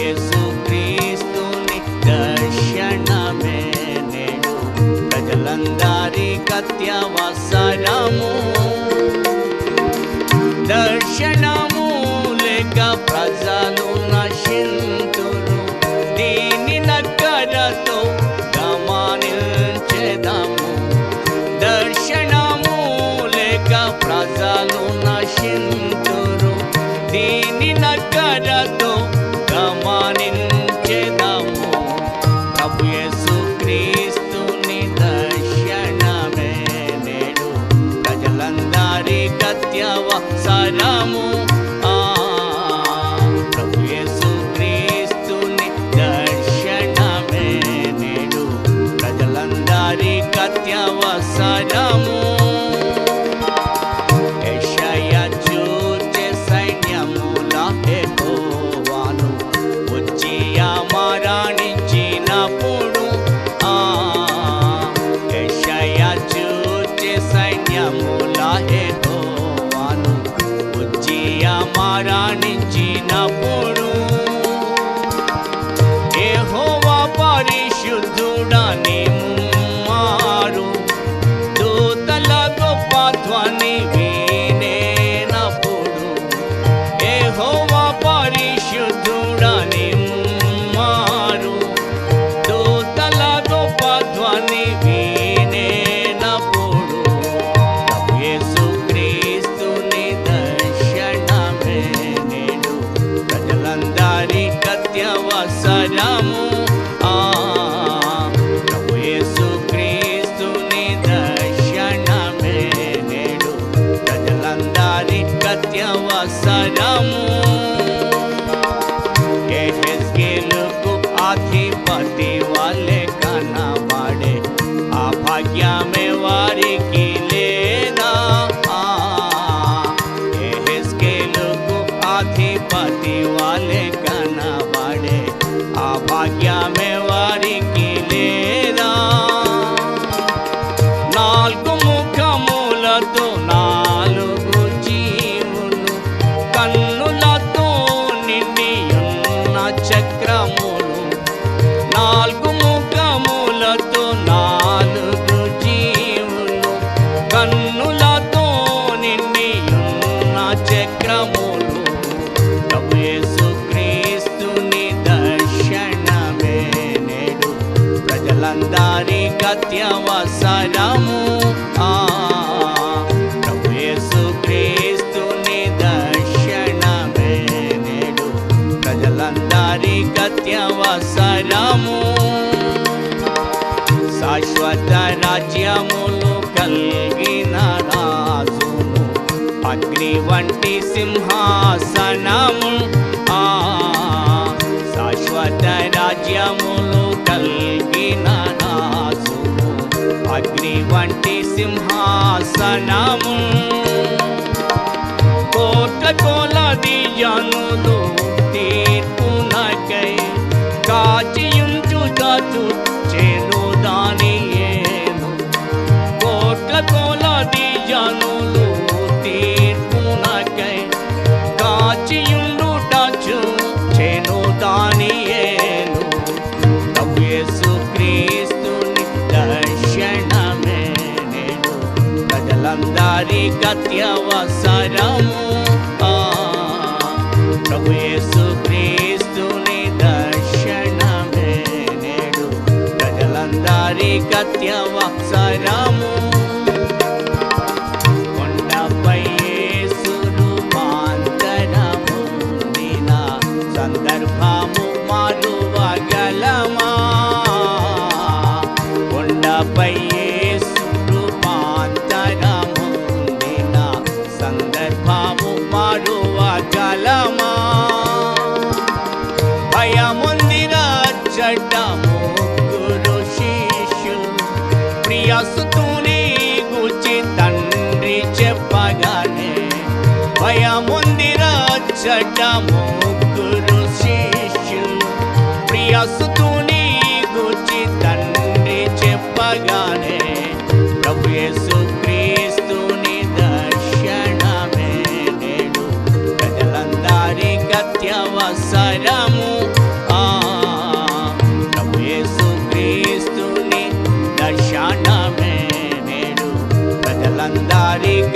యేసుక్రీస్తుని దర్శనమే నేడు ప్రజలందరి కత్యవ या मैं वारी की సత్యవసరము. ఆ ప్రభు క్రీస్తుని దర్శనమే నేడు ప్రజలందరి గత్యవసరము శాశ్వత రాజ్యములు కలిగిన రాజును. అగ్ని వంటి సింహాసనము. సింహాసనము. కోట కోలది జనులు తీర్పునకై కాచియుంచుటచు చేను దాని ఏను కోట్ల కోలది జనులు తీర్పునకై కాచియు గత్యవసరము ప్రభు యేసు క్రీస్తుని దర్శనమే ప్రజలందరి గత్యవసరము కొండపై యేసును మాంతరము బిడ్డ ముగ్గురు శిష్యులు ప్రియసుతుని తండ్రి చెప్పగానే భయముందిరా చెడ్డ ముగ్గురు శిష్యులు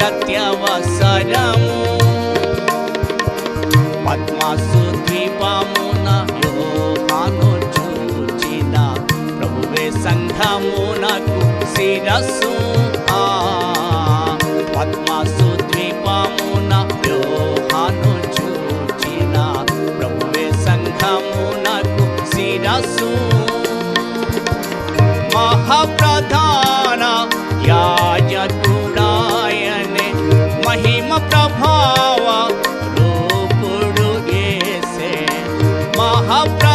గత్యవసరము. పద్మాసు ద్వీపమున యోహాను చూచిన ప్రభువే సంఘమునకు శిరస్సు அப்புறம்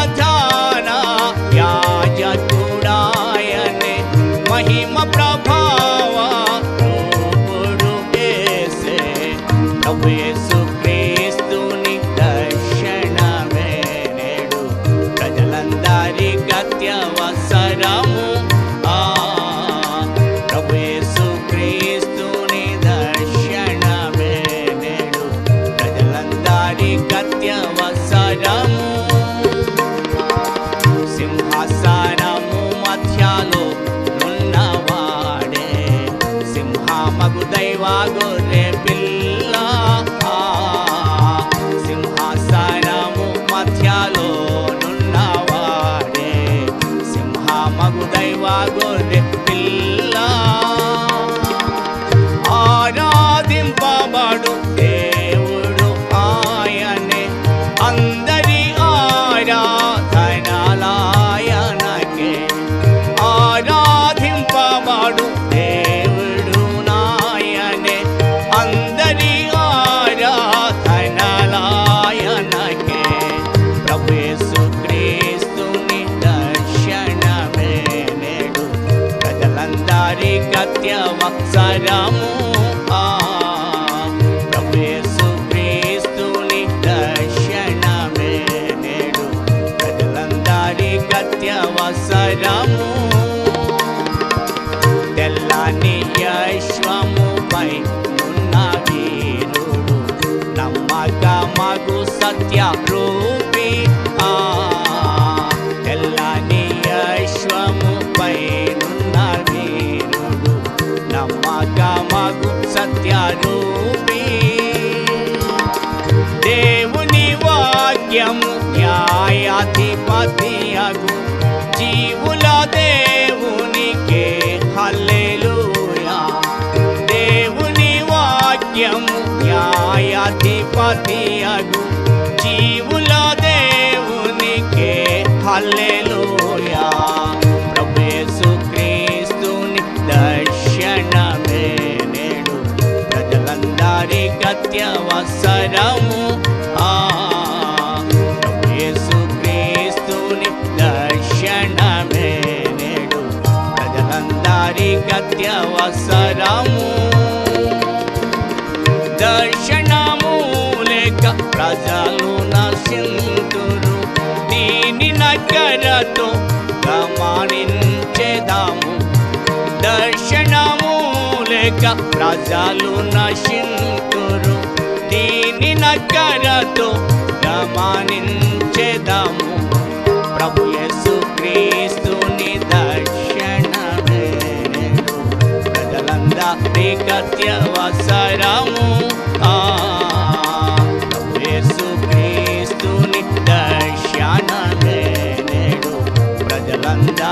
సింహాసనము మధ్యలో నున్నవాడే. సింహమగు దైవా గొర్రె పిల్ల. సింహాసనము మధ్యలో నున్నవాడే. సింహమగు దైవా గొర్రె పిల్ల. నమ్మకమగు సత్య ఆ. తెల్లని యశ్వముపై నున్న వీరుడు నమ్మకమగు సత్య రూపి దేవుని వాక్యము న్యాయాధిపతియగు. జీవుల దేవునికే హల్లెలూయా. దేవుని వాక్యము న్యాయాధిపతియగు. జీవుల హల్లెలూయా ప్రభు క్రీస్తుని దర్శనమే నేడు ప్రజలందరి గత్యవసరము ఆ క్రీస్తుని దర్శనమే నేడు ప్రజలందరి గత్యవసరము నగరతో గమనించేదాము దర్శనము లేక ప్రజలు నశింతురు. దీని నగరతో గమనించేదాము ప్రభు యేసు క్రీస్తుని దర్శనమే. నేడు ప్రజలందరి గత్యవసరము ఆ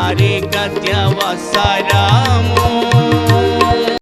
కార్యకత్యవసరము